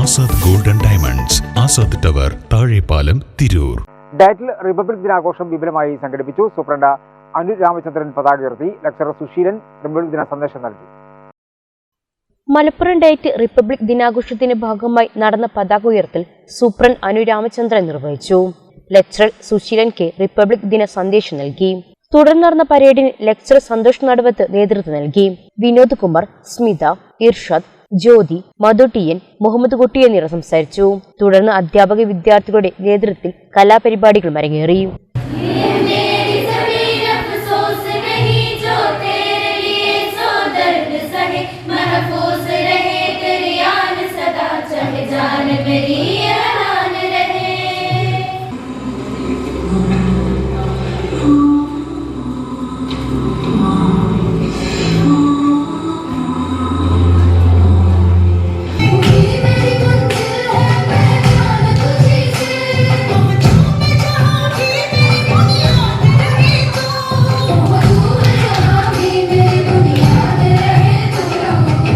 Azad golden diamonds Azad tower Thazhepalam Tirur. ഡയറ്റിൽ republic ദിനാഘോഷം വിപുലമായി സംഘടിപ്പിച്ചു. സൂപ്രണ്ട് അനു രാമചന്ദ്രൻ പതാക ഉയർത്തി ലക്ചറർ സുശീലൻ റിപ്പബ്ലിക് ദിന സന്ദേശം നൽകി. മലപ്പുറം ഡയറ്റ് റിപ്പബ്ലിക് ദിനാഘോഷത്തിന്റെ ഭാഗമായി നടന്ന പതാക ഉയർത്തൽ സൂപ്രണ്ട് അനു രാമചന്ദ്രൻ നിർവഹിച്ചു. ലക്ചറർ സുശീലൻ കെ റിപ്പബ്ലിക് ദിന സന്ദേശം നൽകി. തുടർന്ന് നടന്ന പരേഡിന് ലക്ചറർ സന്തോഷ് നടുവത്ത് നേതൃത്വം നൽകി. വിനോദ് കുമാർ സ്മിത ഇർഷദ് ജ്യോതി മധു ടി എൻ മുഹമ്മദ് കുട്ടി എന്നിവർ സംസാരിച്ചു. തുടർന്ന് അധ്യാപക വിദ്യാർത്ഥികളുടെ നേതൃത്വത്തിൽ കലാപരിപാടികളും അരങ്ങേറി. मेरी